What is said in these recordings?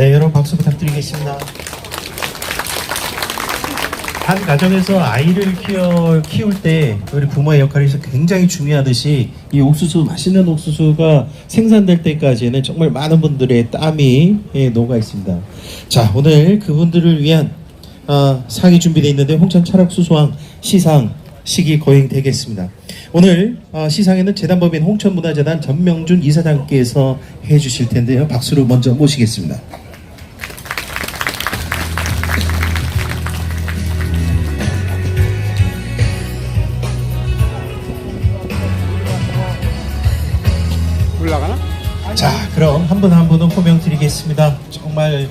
네, 여러분 박수 부탁드리겠습니다. 한 가정에서 아이를 키워, 키울 때 우리 부모의 역할이 굉장히 중요하듯이 이 옥수수 맛있는 옥수수가 생산될 때까지는 정말 많은 분들의 땀이 예, 녹아 있습니다. 자 오늘 그분들을 위한 어, 상이 준비되어 있는데 홍천 철학수수왕 시상 시기 거행되겠습니다. 오늘 어, 시상에는 재단법인 홍천문화재단 전명준 이사장께서 해주실 텐데요. 박수로 먼저 모시겠습니다. 자, 그럼 한 분 한 분은 호명 드리겠습니다. 정말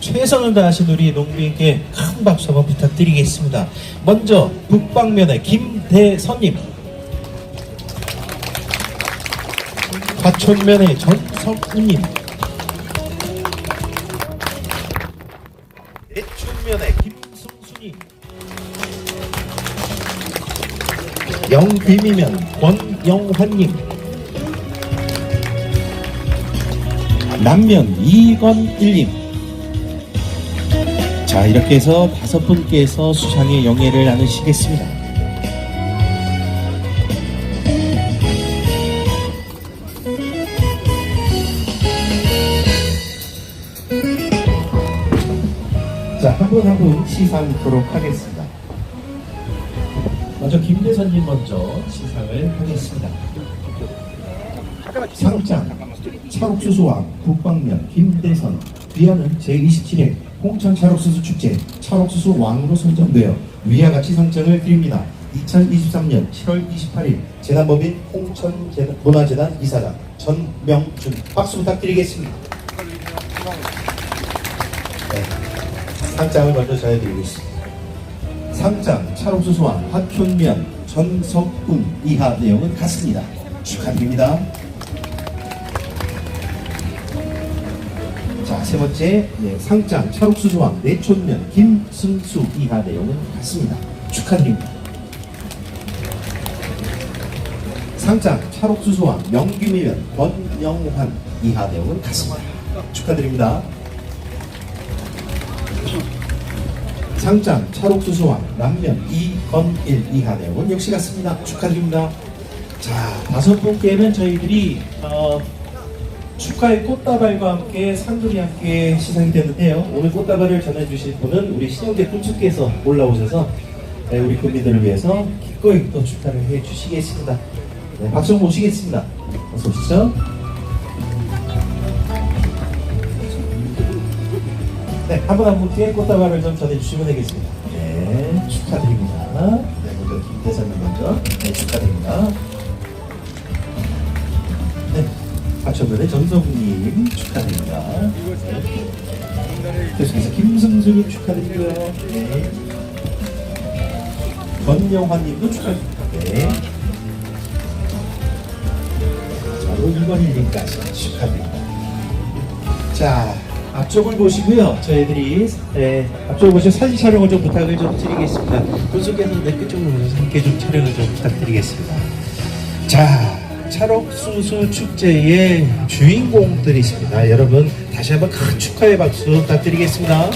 최선을 다하신 우리 농민께 큰 박수 한번 부탁드리겠습니다. 먼저 북방면의 김대선님, 화천면의 전성우님, 내춘면의 김승수님, 영귀미면 권영환님, 남면 이건일님 자 이렇게 해서 다섯 분께서 수상의 영예를 나누시겠습니다. 자 한 분 한 분 시상 도록 하겠습니다. 먼저 김대선님 먼저 시상을 하겠습니다 상장 찰옥수수왕 북방면 김대선 귀하는 제27회 홍천 찰옥수수 축제 찰옥수수 왕으로 선정되어 위와 같이 상장을 드립니다. 2023년 7월 28일 재단법인 홍천 재단- 문화재단 이사장 전명준 박수 부탁드리겠습니다. 네, 상장을 먼저 전해드리겠습니다. 상장 찰옥수수왕 화촌면 전석훈 이하 내용은 같습니다. 축하드립니다. 자, 세 번째 네, 상장 찰옥수수왕 내촌면 김승수 이하 내용은 같습니다. 축하드립니다. 상장 찰옥수수왕 명규미면 권영환 이하 내용은 같습니다. 축하드립니다. 상장 찰옥수수왕 남면 이건일 이하 내용은 역시 같습니다. 축하드립니다. 자, 다섯 분께는 저희들이 어, 축하의 꽃다발과 함께 상들이 함께 시상이 되는데요. 오늘 꽃다발을 전해주실 분은 우리 신영재 군축께서 올라오셔서 네, 우리 국민들을 위해서 기꺼이 또 축하를 해주시겠습니다. 네, 박수 모시겠습니다. 어서 오시죠. 네, 한 분 한 분께 꽃다발을 좀 전해주시면 되겠습니다. 네, 축하드립니다. 네, 먼저 김대선님 먼저 네, 축하드립니다. 네, 박천변의 전성훈님 축하드립니다. 계속해서 김승수님 축하드리고요. 네. 권영환님도 축하드립니다. 네. 자, 그리고 이건일님까지 축하드립니다. 자, 앞쪽을 보시고요. 저희들이 네, 앞쪽을 보시고 사진 촬영을 좀 부탁을 좀 드리겠습니다. 분석께서 내 끝쪽으로 오셔서 함께 좀 촬영을 좀 부탁드리겠습니다. 자, 찰옥수수 축제의 주인공들이십니다. 여러분 다시 한번 큰 축하의 박수 부탁드리겠습니다.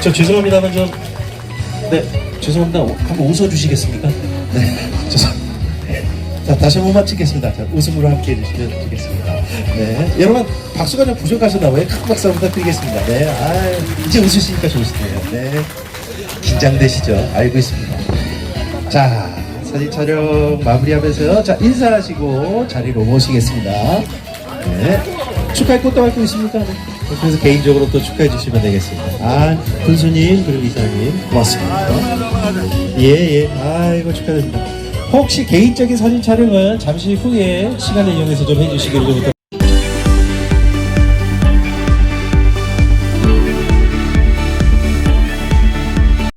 저 죄송합니다만 좀 네, 죄송합니다. 한번 웃어주시겠습니까? 네, 죄송합니다. 자, 다시 한 번만 찍겠습니다. 자, 웃음으로 함께 해주시면 좋겠습니다. 네. 여러분, 박수가 좀 부족하셨나 봐요. 큰 박수 한번 부탁드리겠습니다. 네. 아, 이제 웃으시니까 좋으시네요. 네. 긴장되시죠? 알고 있습니다. 자, 사진 촬영 마무리하면서 자, 인사하시고 자리로 모시겠습니다. 네. 축하의 꽃도 밟고 있습니까? 네. 그래서 개인적으로 또 축하해 주시면 되겠습니다. 아, 군수님, 그리고 이사님, 고맙습니다. 예, 예. 아이고, 축하드립니다. 혹시 개인적인 사진 촬영은 잠시 후에 시간을 이용해서 좀 해주시기를 좀 부탁드립니다.